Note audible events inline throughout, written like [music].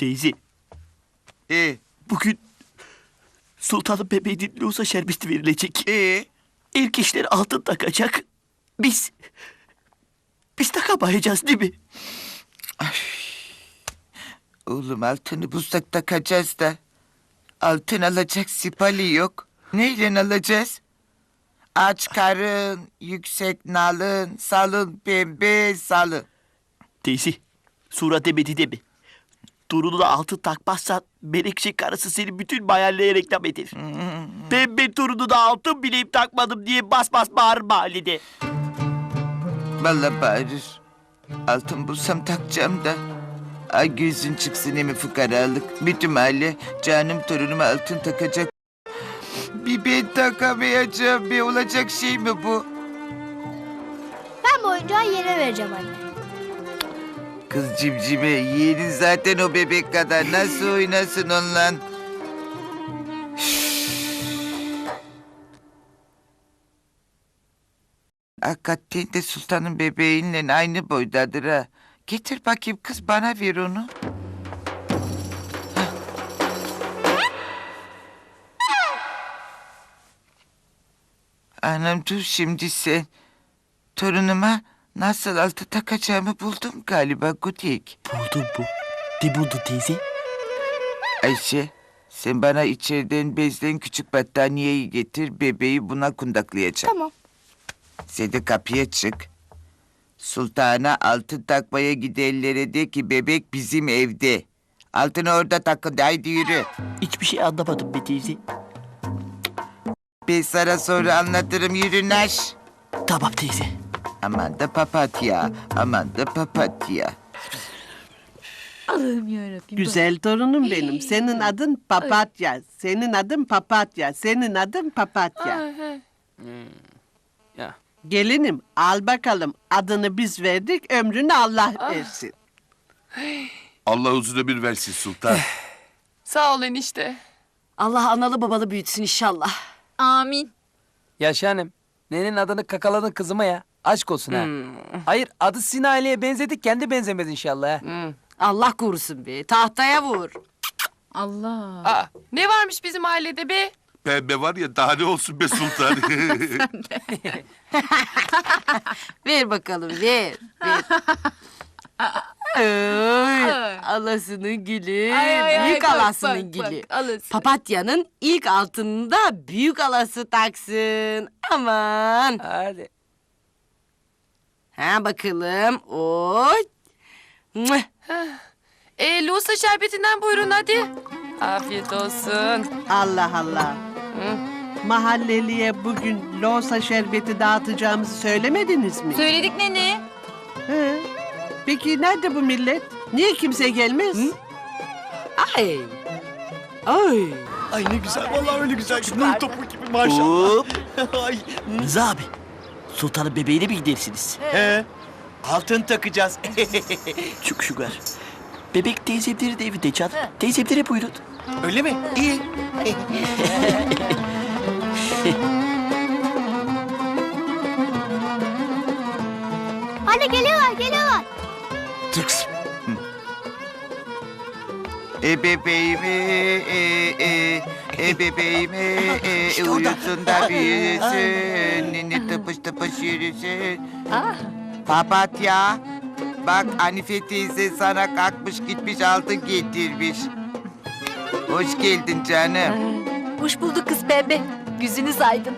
Teyze E, bugün sultanın bebeğinin lohusa şerbeti verilecek. e, İlk işleri altın takacak. Biz... Biz takamayacağız değil mi? oğlum altını bulsak takacağız da. Altın alacak sipali yok. Neyle alacağız? Aç karın, yüksek nalın, salın pembe salın. Teyze, Sura demedi de mi? Torununa altın takmazsan Menekşe karısı seni bütün mahalleye reklam eder. ben ben torununa altın bileyim takmadım diye bas bas bağırır mahallede. Vallahi bağırır. Altın bulsam takacağım da. Ay gözün çıksın emi fukaralık. Bütün mahalle canım torunuma altın takacak. Bir ben takamayacağım. Bir olacak şey mi bu? Ben bu oyuncağı yere vereceğim anne. Kız cimcime yeğenin zaten o bebek kadar. Nasıl oynasın onunla? Hakikaten de sultanın bebeğinle aynı boydadır ha. Getir bakayım kız bana ver onu. Anam dur şimdi sen. Torunuma nasıl altı takacağımı buldum galiba Gudik. Buldum bu. De buldu teyze. Ayşe sen bana içeriden bezlen küçük battaniyeyi getir bebeği buna kundaklayacağım. Tamam. Sen de kapıya çık. Sultana altın takmaya gidenlere de ki bebek bizim evde. Altını orada takın haydi yürü. Hiçbir şey anlamadım be teyze. Ben sana sonra anlatırım yürü Naş. Tamam teyze. Aman da papatya, aman da papatya. Allah'ım yarabbim. Güzel torunum benim. Senin adın papatya. Senin adın papatya. Senin adın papatya. Ya. Gelinim al bakalım. Adını biz verdik. Ömrünü Allah versin. Allah uzun ömür versin sultan. Sağ ol enişte. Allah analı babalı büyütsün inşallah. Amin. Ya Şahanem, nenenin adını kakaladın kızıma ya. Aşk olsun ha. Hayır adı sizin aileye benzedik kendi benzemez inşallah ha. Allah korusun be. Tahtaya vur. Allah. Aa, ne varmış bizim ailede be? Pembe var ya daha ne olsun be sultan. [laughs] [laughs] Ver bakalım ver. ver. Ay, alasının gülü. Büyük bak, alasının bak, gülü. bak, alası. Papatya'nın ilk altını da büyük alası taksın. Aman. Hadi. Ha bakalım. Oy. Mwah. E, Lusa şerbetinden buyurun hadi. Afiyet olsun. Allah Allah. Mahalleliye bugün loğusa şerbeti dağıtacağımızı söylemediniz mi? Söyledik nene. He. Peki nerede bu millet? Niye kimse gelmez? Ay. Ay. Ay ne güzel vallahi öyle güzel. Nur topu gibi maşallah. [laughs] Ay. Rıza abi. Sultanın bebeğine mi gidersiniz? He. Altın takacağız. [laughs] Çok şükür. Bebek teyzemlerin evinde can. Teyzemlere buyurun. Öyle mi? İyi. [laughs] Anne geliyorlar geliyorlar. Tıks. Hı. E bebeğimi, e, e, e bebeğimi, e, İşte uyusun da [laughs] büyüsün, nini tıpış tıpış yürüsün. Papatya, bak Hanife teyze sana kalkmış gitmiş altın getirmiş. Hoş geldin canım. Hoş bulduk kız pembe. Yüzünüz aydın.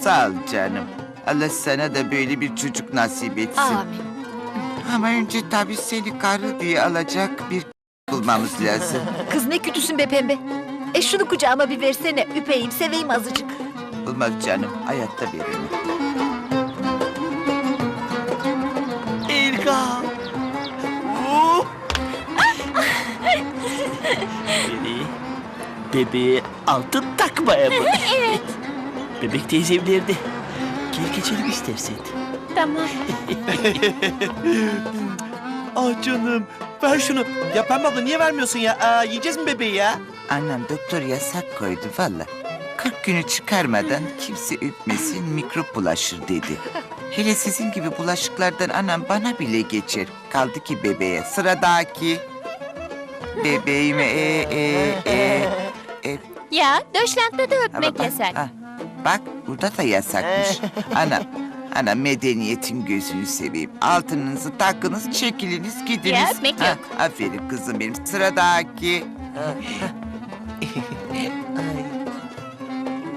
Sağ ol canım. Allah sana da böyle bir çocuk nasip etsin. Amin. Ama önce tabii seni karı diye alacak bir [laughs] bulmamız lazım. Kız ne kötüsün be pembe. E şunu kucağıma bir versene. Üpeyim, seveyim azıcık. Olmaz canım. Hayatta veririm. Bebeğe altın takmaya mı? [laughs] evet. Bebek teyzemlerde. Gel geçelim istersen. Tamam. [laughs] Ah canım. Ver şunu. Ya Pembe abla niye vermiyorsun ya? Aa, yiyeceğiz mi bebeği ya? Annem doktor yasak koydu valla. 40 günü çıkarmadan kimse öpmesin mikrop bulaşır dedi. Hele sizin gibi bulaşıklardan anam bana bile geçer. Kaldı ki bebeğe. Sıradaki. bebeğim e e e. e. Ya Deutschland'da da öpmek bak, yasak. ha, bak burada da yasakmış. [laughs] ana, ana medeniyetin gözünü seveyim. Altınınızı takınız, çekiliniz, gidiniz. Ya, öpmek Ha, yok. Aferin kızım benim. Sıradaki. [laughs]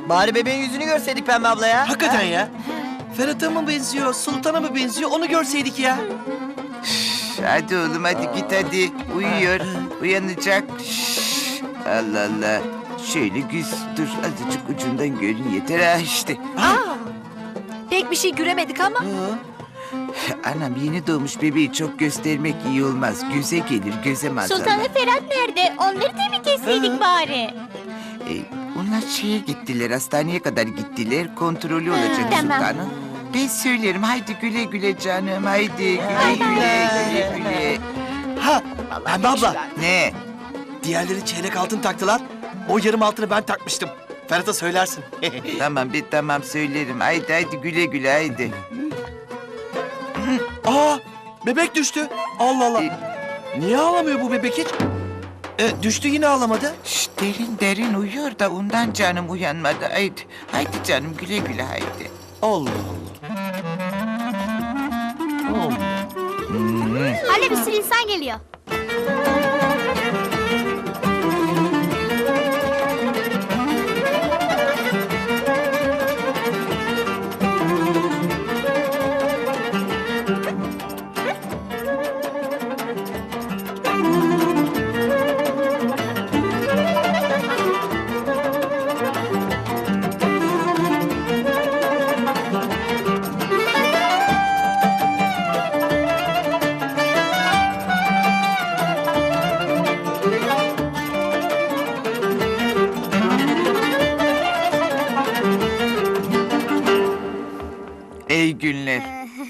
Bari bebeğin yüzünü görseydik Pembe abla ya. Hakikaten ya. Ferhat'a mı benziyor, Sultan'a mı benziyor onu görseydik ya. Hadi oğlum hadi git hadi. Uyuyor. [laughs] Uyanacak. Şşş. Allah Allah. Şöyle güz dur azıcık ucundan görün yeter ha işte. Pek bir şey göremedik ama. Anam yeni doğmuş bebeği çok göstermek iyi olmaz. Göze gelir göze maazallah. Sultan'la Ferhat nerede? Onları da mı kesseydik bari? E, onlar şeye gittiler, hastaneye kadar gittiler. Kontrolü olacak tamam. sultanın. Ben söylerim, haydi güle güle canım, haydi güle güle güle güle. Ha, Pembe abla. Ne? Diğerleri çeyrek altın taktılar. O yarım altını ben takmıştım. Ferhat'a söylersin. [laughs] Tamam bir tamam söylerim. Haydi haydi güle güle haydi. Aa, bebek düştü. Allah Allah. E, Niye ağlamıyor bu bebek hiç? E, düştü yine ağlamadı. Şş, derin derin uyuyor da ondan canım uyanmadı. Haydi, haydi canım güle güle haydi. Allah Allah. Hadi bir sürü insan geliyor.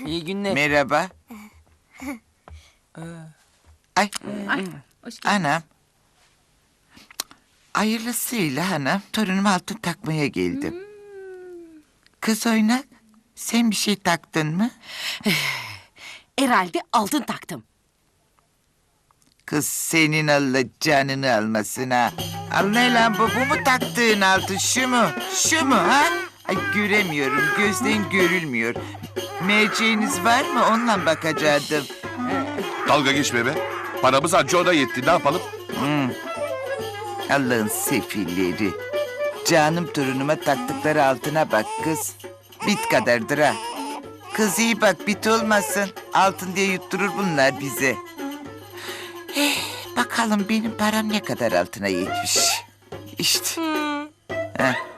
İyi günler. Merhaba. Ay. Anam. Hayırlısıyla anam. Torunum altın takmaya geldim. Kız oynak. Sen bir şey taktın mı? [sighs] Herhalde altın taktım. Kız senin Allah canını almasın ha. Allah lan bu, bu mu taktığın altın şu mu? Şu mu ha? Ay göremiyorum gözden görülmüyor. Merceğiniz var mı onunla bakacaktım. Dalga geçme be. Paramız anca ona yetti. Ne yapalım? Allah'ın sefilleri. Canım torunuma taktıkları altına bak kız. Bit kadardır ha. Kız iyi bak bit olmasın. Altın diye yutturur bunlar bize. Eh, bakalım benim param ne kadar altına yetmiş. İşte. Heh.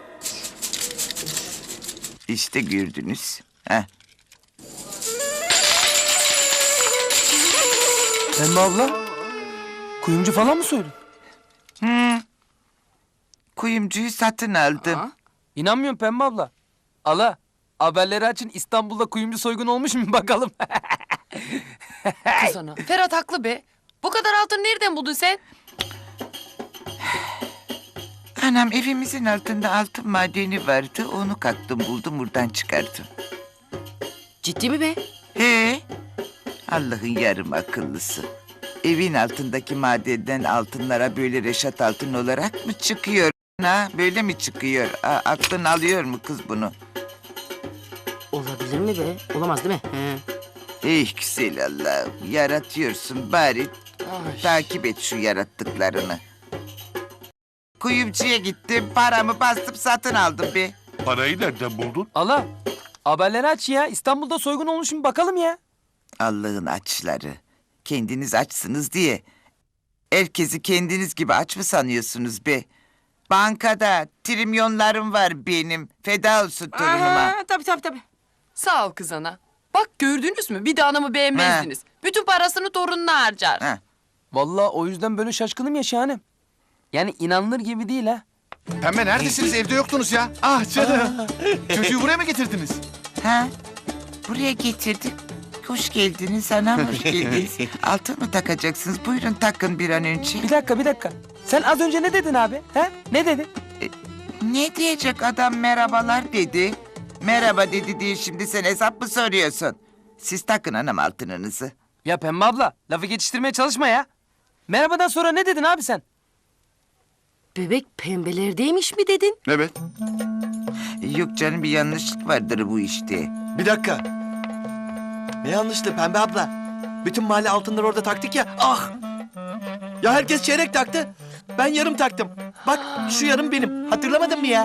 İşte gördünüz. Heh. Pembe abla. Kuyumcu falan mı soydun? Kuyumcuyu satın aldım. İnanmıyorum Pembe abla. Ala. Haberleri açın İstanbul'da kuyumcu soygun olmuş mu [laughs] bakalım. Kız ana. Ferhat haklı be. Bu kadar altın nereden buldun sen? Anam evimizin altında altın madeni vardı. Onu kattım buldum buradan çıkardım. Ciddi mi be? He? Allah'ın yarım akıllısı. Evin altındaki madenden altınlara böyle reşat altın olarak mı çıkıyor? Ha, böyle mi çıkıyor? A, aklın alıyor mu kız bunu? Olabilir mi be? Olamaz değil mi? He. Ey güzel Allah'ım yaratıyorsun bari takip et şu yarattıklarını. Kuyumcuya gittim paramı bastım satın aldım be. Parayı nereden buldun? Ala. Haberleri aç ya. İstanbul'da soygun olmuş mu bakalım ya. Allah'ın açları. Kendiniz açsınız diye. Herkesi kendiniz gibi aç mı sanıyorsunuz be? Bankada trilyonlarım var benim. Feda olsun torunuma. Aha, tabii tabii tabii. Sağ ol kız ana. Bak gördünüz mü? Bir de anamı beğenmezdiniz. Bütün parasını torununa harcar. Ha. Vallahi o yüzden böyle şaşkınım ya şahanem. Yani inanılır gibi değil ha. Pembe neredesiniz? Evde yoktunuz ya. Ah canım. [laughs] Çocuğu buraya mı getirdiniz? Ha? Buraya getirdik. Hoş geldiniz anam hoş geldiniz. [laughs] Altın mı takacaksınız? Buyurun takın bir an önce. Bir dakika bir dakika. Sen az önce ne dedin abi? He? Ne dedin? Ne diyecek adam merhabalar dedi. Merhaba dedi diye şimdi sen hesap mı soruyorsun? Siz takın anam altınınızı. Ya Pembe abla lafı geçiştirmeye çalışma ya. Merhabadan sonra ne dedin abi sen? Bebek pembelerdeymiş mi dedin? Evet. Yok canım bir yanlışlık vardır bu işte. Bir dakika. Ne yanlıştı Pembe abla? Bütün mahalle altınları orada taktık ya. Ah! Ya herkes çeyrek taktı. Ben yarım taktım. Bak şu yarım benim. Hatırlamadın mı ya?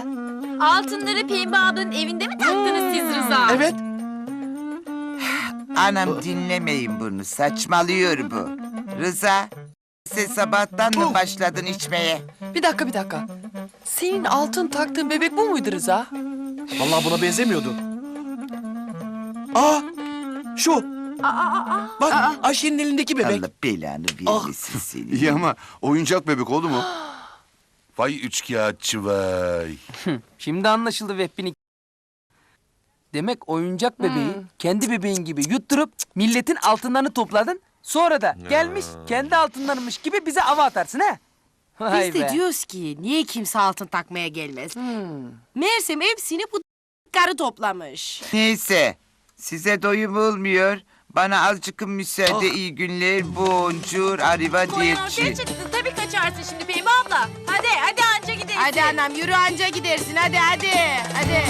Altınları Pembe ablanın evinde mi taktınız siz Rıza? Evet. Anam dinlemeyin bunu. Saçmalıyor bu. Rıza sen sabahtan mı başladın içmeye? Bir dakika bir dakika. Senin altın taktığın bebek bu muydu Rıza? Vallahi buna benzemiyordu. Aa! Şu. Bak Ayşe'nin elindeki bebek. Allah belanı Ah. vermesin seni. [laughs] İyi ama oyuncak bebek oldu mu? [gasps] Vay üçkağıtçı vay. Şimdi anlaşıldı Vehbi'nin. Demek oyuncak bebeği kendi bebeğin gibi yutturup milletin altınlarını topladın. Sonra da gelmiş kendi altınlarmış gibi bize ava atarsın ha? Vay Biz de be. diyoruz ki niye kimse altın takmaya gelmez. Meğersem hepsini bu karı toplamış. Neyse size doyum olmuyor. Bana azıcık müsaade iyi günler boncuk arriva diyetçi. Tabii kaçarsın şimdi Pembe abla. Hadi hadi anca gidelim. Hadi anam yürü anca gidersin hadi hadi. Hadi.